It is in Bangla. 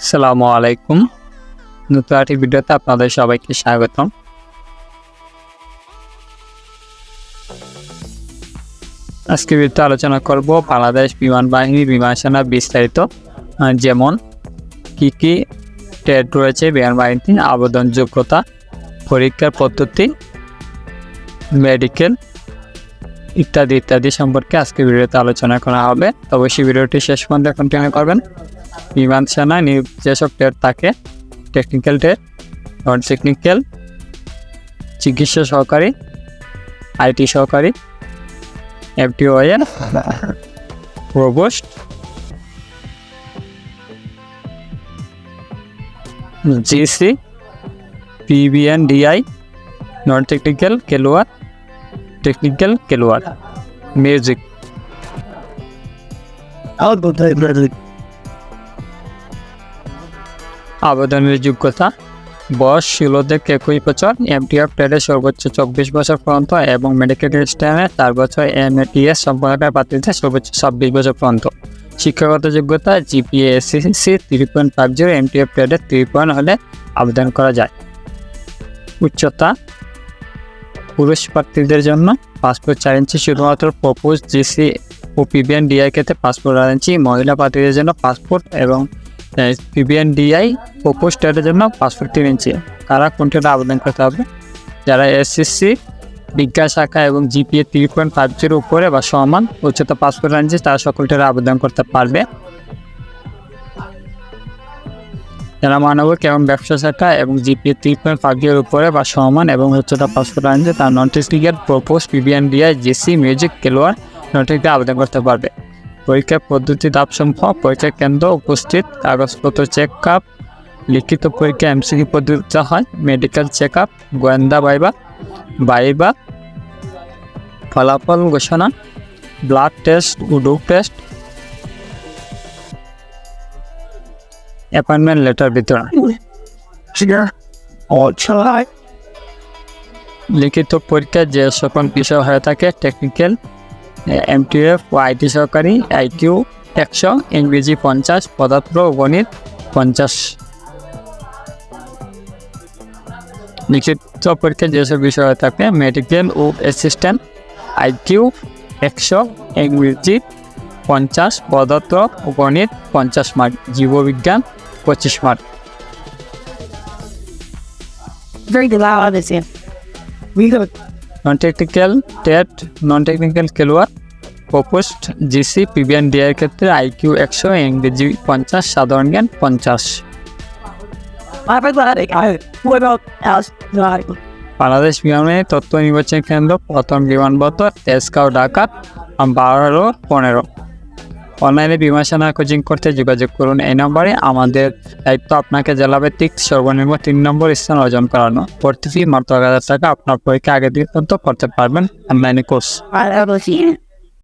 আসসালামু আলাইকুম। নতুন একটি ভিডিওতে আপনাদের সবাইকে স্বাগতম। আজকে ভিডিওতে আলোচনা করব বাংলাদেশ বিমান বাহিনী বিমান সেনা বিস্তারিত যেমন কি কি ট্রেড রয়েছে বিমান বাহিনীতে আবেদন যোগ্যতা পরীক্ষার পদ্ধতি, মেডিকেল ইত্যাদি ইত্যাদি সম্পর্কে আজকে ভিডিওতে আলোচনা করা হবে। তো অবশ্যই ভিডিওটি শেষ পর্যন্ত কন্টিনিউ করবেন। বিমান সেনা যেসব ট্রেড থাকে। টেকনিক্যাল ট্রেড নন টেকনিক্যাল চিকিৎসা সহকারী আইটি সহকারী FTON provost GC PBN, DI non technical কেলোয়ার। Technical কেলোয়ার মিউজিক আবেদনের যোগ্যতা, বয়স ষোলো থেকে একুশ বছর এমটিএফ ট্রেডে সর্বোচ্চ চব্বিশ বছর পর্যন্ত এবং মেডিকেল স্ট্যান্ডে চার বছর এম এটিএস সম্পর্কের প্রার্থীতে সর্বোচ্চ ছাব্বিশ বছর পর্যন্ত। শিক্ষাগত যোগ্যতা GPA SSC three point five zero MTF ট্রেডে থ্রি পয়েন্ট হলে আবেদন করা যায়। উচ্চতা, পুরুষ প্রার্থীদের জন্য পাসপোর্ট চার ইঞ্চি, শুধুমাত্র প্রপোজ জিসি ও পিবিএন ডিআই ক্ষেত্রে পাসপোর্ট আট ইঞ্চি, মহিলা প্রার্থীদের জন্য পাসপোর্ট এবং পিবিএন ডিআই প্রপোজ ট্রেডের জন্য পাসপোর্ট তিন ইঞ্চি কারা কোনটাতে আবেদন করতে হবে? যারা এসএসসি বিজ্ঞান শাখা এবং GPA three point five zero উপরে বা সমান উচ্চতা পাসপোর্ট আনছে তারা সকলটারে আবেদন করতে পারবে। যারা মানবিক এবং ব্যবসা শাখা এবং জিপিএ থ্রি পয়েন্ট ফাইভ জিরোর উপরে বা সমান এবং উচ্চতা পাসপোর্ট আনছে তার non technical provost PBN DI GC music খেলোয়াড় নটিতে আবেদন করতে পারবে। পরীক্ষার পদ্ধতি ধাপসমূহ পরীক্ষা কেন্দ্র উপস্থিত কাগজপত্র চেক আপ লিখিত পরীক্ষা এমসিকি পদ্ধতিতে হয় মেডিকেল চেক আপ গোয়েন্দা বাইবা বাইবা ফলাফল ঘোষণা ব্লাড টেস্ট উডুক টেস্ট অ্যাপয়েন্টমেন্ট লেটার বিতরণ। লিখিত পরীক্ষা যে সকল বিষয় হয়ে থাকে টেকনিক্যাল এমটিএফ ও আইটি সহকারী আইকিউ একশো, ইংরেজি পঞ্চাশ, পদার্থ ও গণিত পঞ্চাশ লিখিত পরীক্ষা যেসব বিষয় থাকে মেডিকেল ও অ্যাসিস্ট্যান্ট আইকিউ একশো, ইংরেজি পঞ্চাশ, পদার্থ ও গণিত পঞ্চাশ মার্ক জীববিজ্ঞান পঁচিশ mark very loud is it? We go non technical TET non technical খেলোয়াড় প্রপোস্ট জিসি পিবিএন ডিআইয়ের ক্ষেত্রে আইকিউ একশো, ইংরেজি পঞ্চাশ, সাধারণ জ্ঞান পঞ্চাশ। বাংলাদেশ বিমানে তথ্য নির্বাচন কেন্দ্র প্রথম বিমানবন্দর তেজগাঁও, ঢাকা, বারো, পনেরো। অনলাইনে বিমাসনা সেনা কোচিং করতে যোগাযোগ করুন। এই নম্বরে আমাদের দায়িত্ব আপনাকে জেলাভিত্তিক সর্বনিম্ন তিন নম্বর স্থান অর্জন করানো। ভর্তি ফি মাত্র এক হাজার টাকা আপনার পরীক্ষা আগে পর্যন্ত করতে পারবেন অনলাইনে কোর্স।